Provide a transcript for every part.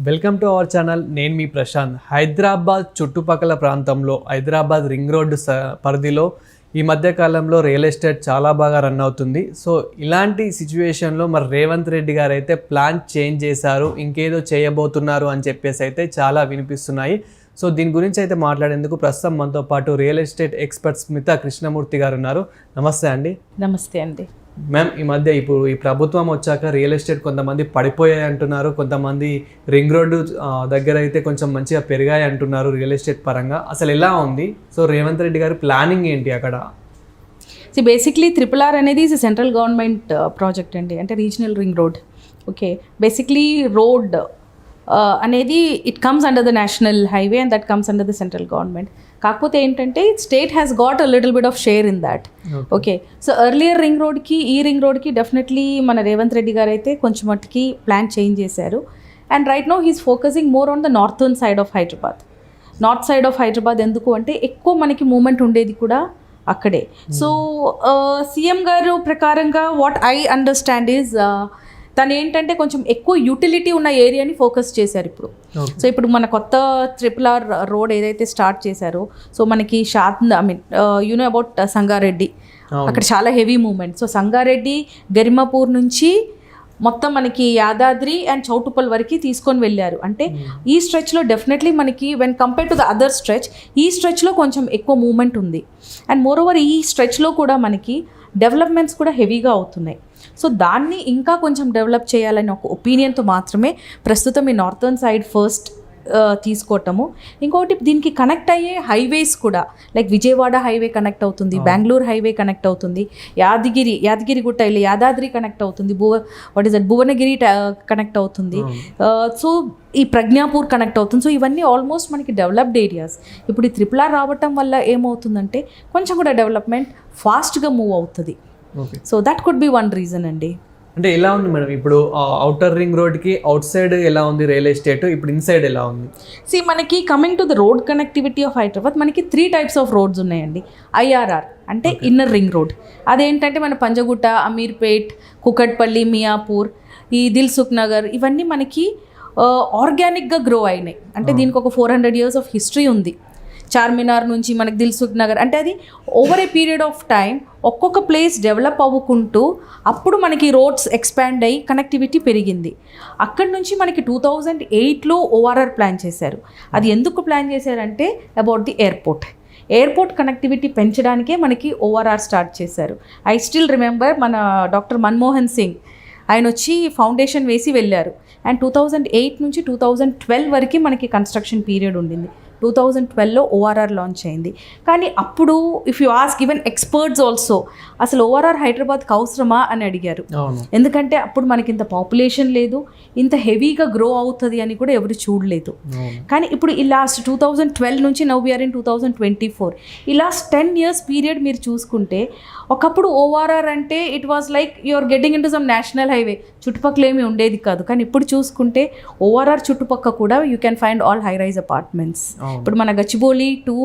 Welcome to our channel. నేను మీ ప్రశాంత్. హైదరాబాద్ చుట్టుపక్కల ప్రాంతంలో హైదరాబాద్ రింగ్ రోడ్డు స- పరిధిలో ఈ మధ్య కాలంలో రియల్ ఎస్టేట్ చాలా బాగా రన్ అవుతుంది. సో ఇలాంటి సిచ్యువేషన్లో మరి రేవంత్ రెడ్డి గారు అయితే ప్లాన్ చేంజ్ చేశారు ఇంకేదో చేయబోతున్నారు అని చెప్పేసి అయితే చాలా వినిపిస్తున్నాయి. సో దీని గురించి అయితే మాట్లాడేందుకు ప్రస్తుతం మనతో పాటు real estate expert Smitha Krishnamurthy గారు ఉన్నారు. నమస్తే అండి. నమస్తే అండి. మ్యామ్ ఈ మధ్య ఇప్పుడు ఈ ప్రభుత్వం వచ్చాక రియల్ ఎస్టేట్ కొంతమంది పడిపోయాయి అంటున్నారు. కొంతమంది రింగ్ రోడ్డు దగ్గర అయితే కొంచెం మంచిగా పెరిగాయి అంటున్నారు రియల్ ఎస్టేట్ పరంగా. అసలు ఎలా ఉంది? సో రేవంత్ రెడ్డి గారి ప్లానింగ్ ఏంటి అక్కడ? సో బేసిక్లీ త్రిపుల్ ఆర్ అనేది ఇస్ సెంట్రల్ గవర్నమెంట్ ప్రాజెక్ట్ అండి. అంటే regional ring road okay basically road అనేది it comes under the national highway and that comes under the central government కాకపోతే ఏంటంటే state has got a little bit of share in that okay so earlier ring రోడ్కి ఈ ring రోడ్కి definitely మన రేవంత్ రెడ్డి గారు అయితే కొంచెం మట్టుకి ప్లాన్ చేంజ్ చేశారు. And right now he's focusing more on the northern side of Hyderabad north side of Hyderabad ఎందుకు అంటే ఎక్కువ మనకి మూమెంట్ ఉండేది కూడా అక్కడే. సో సీఎం గారు ప్రకారంగా వాట్ ఐ అండర్స్టాండ్ ఈజ్ తను ఏంటంటే కొంచెం ఎక్కువ యూటిలిటీ ఉన్న ఏరియాని ఫోకస్ చేశారు ఇప్పుడు. సో ఇప్పుడు మన కొత్త ట్రిపుల్ ఆర్ రోడ్ ఏదైతే స్టార్ట్ చేశారో సో మనకి షాత్ I mean you know about Sangareddy. అక్కడ చాలా heavy movement so Sangareddy Garimapur నుంచి మొత్తం మనకి యాదాద్రి అండ్ చౌటుప్పల్ వరకు తీసుకొని వెళ్ళారు. అంటే ఈ స్ట్రెచ్లో డెఫినెట్లీ మనకి when compare to the other stretch ఈ స్ట్రెచ్లో కొంచెం ఎక్కువ మూమెంట్ ఉంది. అండ్ మోర్ ఓవర్ ఈ స్ట్రెచ్లో కూడా మనకి డెవలప్మెంట్స్ కూడా హెవీగా అవుతున్నాయి. సో దాన్ని ఇంకా కొంచెం డెవలప్ చేయాలని ఒక ఒపీనియన్తో మాత్రమే ప్రస్తుతం ఈ నార్థర్న్ సైడ్ ఫస్ట్ తీసుకోవటము. ఇంకొకటి దీనికి కనెక్ట్ అయ్యే హైవేస్ కూడా లైక్ విజయవాడ హైవే కనెక్ట్ అవుతుంది బెంగళూరు హైవే కనెక్ట్ అవుతుంది యాదగిరి యాదగిరి గుట్ట వెళ్ళి యాదాద్రి కనెక్ట్ అవుతుంది భువ what is that Bhuvanagiri connect అవుతుంది. సో ఈ ప్రజ్ఞాపూర్ కనెక్ట్ అవుతుంది. సో ఇవన్నీ ఆల్మోస్ట్ మనకి డెవలప్డ్ ఏరియాస్. ఇప్పుడు ఈ త్రిపుల్ రావటం వల్ల ఏమవుతుందంటే కొంచెం కూడా డెవలప్మెంట్ ఫాస్ట్గా మూవ్ అవుతుంది. So that could be one reason అండి. అంటే ఎలా ఉంది మేడం? ఇప్పుడు అవుటర్ రింగ్ రోడ్కి అవుట్ సైడ్ ఎలా ఉంది రియల్ ఎస్టేట్ ఇప్పుడు ఇన్సైడ్ ఎలా ఉంది? సి మనకి coming to the road connectivity of Hyderabad మనకి త్రీ టైప్స్ ఆఫ్ రోడ్స్ ఉన్నాయండి. ఐఆర్ఆర్ అంటే ఇన్నర్ రింగ్ రోడ్ అదేంటంటే మన పంజగుట్ట అమీర్పేట్ కుకట్పల్లి మియాపూర్ ఈ దిల్సుఖ్ నగర్ ఇవన్నీ మనకి ఆర్గానిక్గా గ్రో అయినాయి. అంటే దీనికి ఒక four hundred years of history ఉంది. చార్మినార్ నుంచి మనకి దిల్సుఖ్ నగర్ అంటే అది over a period of time ఒక్కొక్క ప్లేస్ డెవలప్ అవ్వుకుంటూ అప్పుడు మనకి రోడ్స్ ఎక్స్పాండ్ అయ్యి కనెక్టివిటీ పెరిగింది. అక్కడి నుంచి మనకి టూ థౌజండ్ ఎయిట్లో ఓఆర్ఆర్ ప్లాన్ చేశారు. అది ఎందుకు ప్లాన్ చేశారంటే about the airport airport connectivity పెంచడానికే మనకి ఓఆర్ఆర్ స్టార్ట్ చేశారు. ఐ స్టిల్ రిమెంబర్ మన డాక్టర్ మన్మోహన్ సింగ్ ఆయన వచ్చి ఫౌండేషన్ వేసి వెళ్ళారు. అండ్ టూ థౌజండ్ ఎయిట్ నుంచి టూ థౌజండ్ ట్వెల్వ్ వరకు మనకి కన్స్ట్రక్షన్ పీరియడ్ ఉండింది. టూ థౌజండ్ ట్వెల్వ్లో ఓఆర్ఆర్ లాంచ్ అయింది. కానీ అప్పుడు if you ask even experts also అసలు ఓఆర్ఆర్ హైదరాబాద్కి అవసరమా అని అడిగారు. ఎందుకంటే అప్పుడు మనకి ఇంత పాపులేషన్ లేదు ఇంత హెవీగా గ్రో అవుతుంది అని కూడా ఎవరు చూడలేదు. కానీ ఇప్పుడు ఈ లాస్ట్ టూ థౌజండ్ ట్వెల్వ్ నుంచి now year in two thousand twenty four ఈ లాస్ట్ టెన్ ఇయర్స్ పీరియడ్ మీరు చూసుకుంటే ఒకప్పుడు ఓఆర్ఆర్ అంటే it was like your getting into some national highway చుట్టుపక్కల ఏమీ ఉండేది కాదు. కానీ ఇప్పుడు చూసుకుంటే ఓఆర్ఆర్ చుట్టుపక్క కూడా you can find all high rise apartments. ఇప్పుడు మన గచ్చిబౌలి టు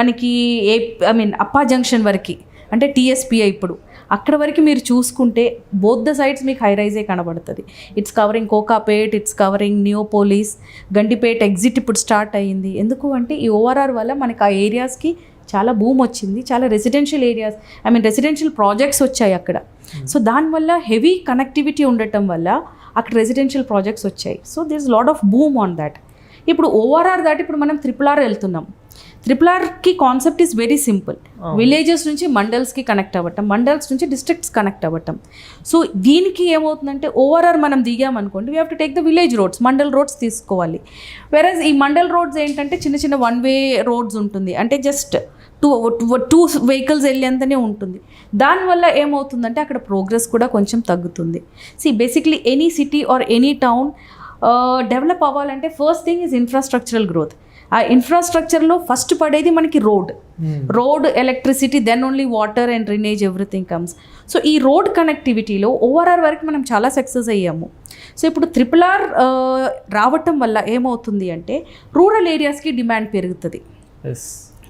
మనకి a I mean Appa junction వరకు అంటే టీఎస్పీఐ ఇప్పుడు అక్కడ వరకు మీరు చూసుకుంటే బోత్ ద సైడ్స్ మీకు హై రైజే కనబడుతుంది. It's covering Kokapet it's covering Neopolis Gandipet exit ఇప్పుడు స్టార్ట్ అయ్యింది. ఎందుకు అంటే ఈ ఓఆర్ఆర్ వల్ల మనకి ఆ ఏరియాస్కి చాలా భూమి వచ్చింది చాలా residential areas I mean residential projects వచ్చాయి అక్కడ. సో దానివల్ల హెవీ కనెక్టివిటీ ఉండటం వల్ల అక్కడ రెసిడెన్షియల్ ప్రాజెక్ట్స్ వచ్చాయి. So there is lot of boom on that ఇప్పుడు ఓఆర్ఆర్ దాటి ఇప్పుడు మనం త్రిపుల్ ఆర్ వెళ్తున్నాం. Triple Arki concept is very simple villages నుంచి మండల్స్కి కనెక్ట్ అవ్వటం మండల్స్ నుంచి డిస్ట్రిక్ట్స్ కనెక్ట్ అవ్వటం. సో దీనికి ఏమవుతుందంటే ఓవరాల్ మనం దిగామనుకోండి we have to take the village roads mandal roads తీసుకోవాలి. వెరస్ ఈ మండల్ రోడ్స్ ఏంటంటే చిన్న చిన్న వన్ వే రోడ్స్ ఉంటుంది. అంటే జస్ట్ టూ టూ వెహికల్స్ వెళ్ళేంతనే ఉంటుంది. దానివల్ల ఏమవుతుందంటే అక్కడ ప్రోగ్రెస్ కూడా కొంచెం తగ్గుతుంది. See basically any city or any town develop అవ్వాలంటే first thing is infrastructural growth ఆ ఇన్ఫ్రాస్ట్రక్చర్లో ఫస్ట్ పడేది మనకి road road electricity then only water and drainage everything comes so ఈ రోడ్ కనెక్టివిటీలో ఓవరాల్ వరకు మనం చాలా సక్సెస్ అయ్యాము. సో ఇప్పుడు త్రిపుల్ ఆర్ రావటం వల్ల ఏమవుతుంది అంటే రూరల్ ఏరియాస్కి డిమాండ్ పెరుగుతుంది.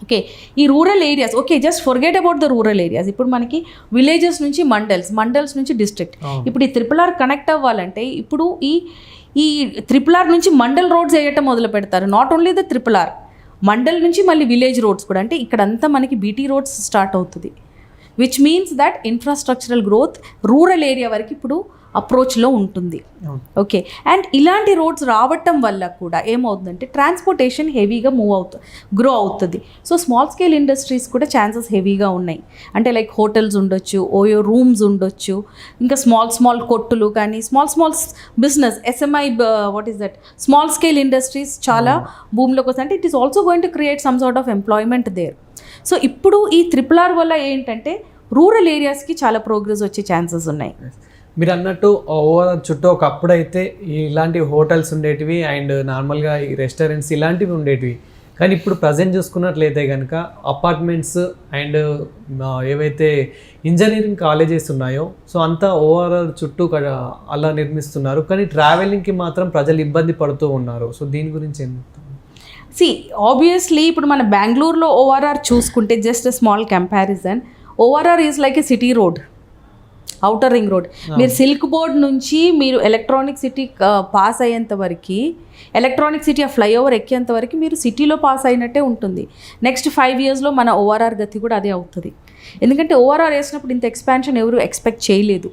ఓకే ఈ rural areas okay just forget about the rural areas ఇప్పుడు మనకి విలేజెస్ నుంచి మండల్స్ మండల్స్ నుంచి డిస్ట్రిక్ట్. ఇప్పుడు ఈ త్రిపుల్ ఆర్ కనెక్ట్ అవ్వాలంటే ఇప్పుడు ఈ ఈ త్రిపుల్ ఆర్ నుంచి మండల్ రోడ్స్ వేయటం మొదలు పెడతారు. Not only the triple R mandal నుంచి మళ్ళీ విలేజ్ రోడ్స్ కూడా. అంటే ఇక్కడంతా మనకి బీటీ రోడ్స్ స్టార్ట్ అవుతుంది. Which means that infrastructural growth rural area వరకు ఇప్పుడు అప్రోచ్లో ఉంటుంది. ఓకే. అండ్ ఇలాంటి రోడ్స్ రావటం వల్ల కూడా ఏమవుతుందంటే ట్రాన్స్పోర్టేషన్ హెవీగా మూవ్ అవుతుంది గ్రో అవుతుంది. సో స్మాల్ స్కేల్ ఇండస్ట్రీస్ కూడా ఛాన్సెస్ హెవీగా ఉన్నాయి. అంటే లైక్ హోటల్స్ ఉండొచ్చు ఓయో రూమ్స్ ఉండొచ్చు ఇంకా స్మాల్ స్మాల్ కొట్టులు కానీ small small business SMI what is that small scale industries చాలా భూమిలోకి వస్తాయి. అంటే it is also going to create some sort of employment there so ఇప్పుడు ఈ త్రిపుల్ ఆర్ వల్ల ఏంటంటే రూరల్ ఏరియాస్కి చాలా ప్రోగ్రెస్ వచ్చే ఛాన్సెస్ ఉన్నాయి. మీరు అన్నట్టు ఓవర్ చుట్టూ ఒకప్పుడు అయితే ఇలాంటి హోటల్స్ ఉండేటివి అండ్ నార్మల్గా ఈ రెస్టారెంట్స్ ఇలాంటివి ఉండేటివి. కానీ ఇప్పుడు ప్రజెంట్ చూసుకున్నట్లయితే కనుక అపార్ట్మెంట్స్ అండ్ ఏవైతే ఇంజనీరింగ్ కాలేజెస్ ఉన్నాయో సో అంతా ఓవరాల్ చుట్టూ అలా నిర్మిస్తున్నారు. కానీ ట్రావెలింగ్కి మాత్రం ప్రజలు ఇబ్బంది పడుతూ ఉన్నారు. సో దీని గురించి ఏం సి ఆబ్వియస్లీ ఇప్పుడు మన బెంగళూరులో ఓఆర్ఆర్ చూసుకుంటే just small comparison ORR is like a city road outer ring road మీరు సిల్క్ బోర్డ్ నుంచి మీరు ఎలక్ట్రానిక్ సిటీ పాస్ అయ్యేంత వరకు ఎలక్ట్రానిక్ సిటీ ఆ ఫ్లైఓవర్ ఎక్కేంత వరకు మీరు సిటీలో పాస్ అయినట్టే ఉంటుంది. నెక్స్ట్ ఫైవ్ ఇయర్స్లో మన ఓఆర్ఆర్ గతి కూడా అదే అవుతుంది. ఎందుకంటే ఓఆర్ఆర్ వేసినప్పుడు ఇంత ఎక్స్పాన్షన్ ఎవరు ఎక్స్పెక్ట్ చేయలేదు.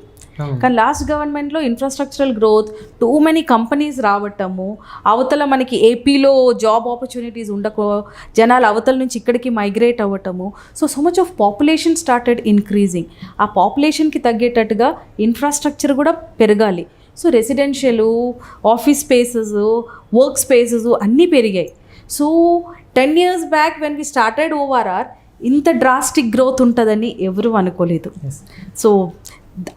కానీ లాస్ట్ గవర్నమెంట్లో infrastructural growth too many companies రావటము అవతల మనకి ఏపీలో జాబ్ ఆపర్చునిటీస్ ఉండకో జనాలు అవతల నుంచి ఇక్కడికి migrate అవ్వటము. So so much of population started increasing ఆ పాపులేషన్కి తగ్గేటట్టుగా ఇన్ఫ్రాస్ట్రక్చర్ కూడా పెరగాలి. So residential office spaces work spaces అన్నీ పెరిగాయి. So ten years back when we started ORR ఇంత డ్రాస్టిక్ గ్రోత్ ఉంటుందని ఎవరూ అనుకోలేదు. సో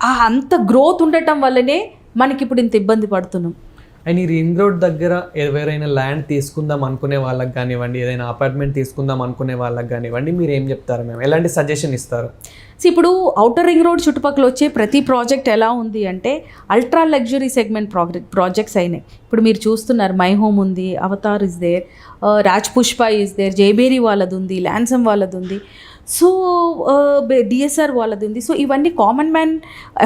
ఆ అంత గ్రోత్ ఉండటం వల్లనే మనకి ఇప్పుడు ఇంత ఇబ్బంది పడుతున్నాం. అండ్ ఈ రింగ్ రోడ్ దగ్గర ఎవరైనా ల్యాండ్ తీసుకుందాం అనుకునే వాళ్ళకి కానివ్వండి ఏదైనా అపార్ట్మెంట్ తీసుకుందాం అనుకునే వాళ్ళకి కానివ్వండి మీరు ఏం చెప్తారు మేము ఎలాంటి సజెషన్ ఇస్తారు? సో ఇప్పుడు అవుటర్ రింగ్ రోడ్ చుట్టుపక్కల వచ్చే ప్రతి ప్రాజెక్ట్ ఎలా ఉంది అంటే ultra luxury segment project projects అయినాయి. ఇప్పుడు మీరు చూస్తున్నారు మై హోమ్ ఉంది Avatar is there Raj Pushpa is there Jayabheri వాళ్ళది ఉంది ల్యాన్సమ్ వాళ్ళది ఉంది. సో డిఎస్ఆర్ వాళ్ళది ఉంది సో ఇవన్నీ కామన్ మ్యాన్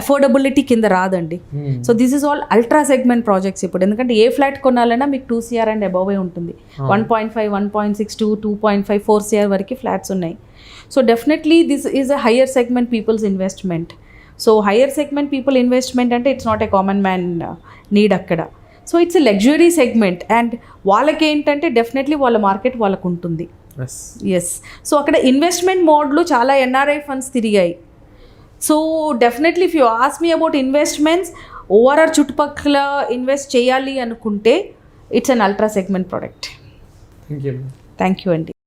అఫోర్డబిలిటీ కింద రాదండి. So this is all ultra segment projects ఇప్పుడు. ఎందుకంటే ఏ ఫ్లాట్ కొనాలన్నా మీకు టూ సిఆర్ అండ్ అబవ్ ఉంటుంది. One point five one point six two two point five four CR వరకు ఫ్లాట్స్ ఉన్నాయి. So definitely this is a higher segment peoples investment so higher segment people investment అంటే it's not a common man need uh, అక్కడ. So it's a luxury segment and వాళ్ళకి ఏంటంటే definitely వాళ్ళ market వాళ్ళకు ఉంటుంది yes so అక్కడ investment మోడ్లు చాలా ఎన్ఆర్ఐ ఫండ్స్ తిరిగాయి. So definitely if you ask me about investments overall చుట్టుపక్కల ఇన్వెస్ట్ చేయాలి అనుకుంటే it's an ultra segment product thank you అండి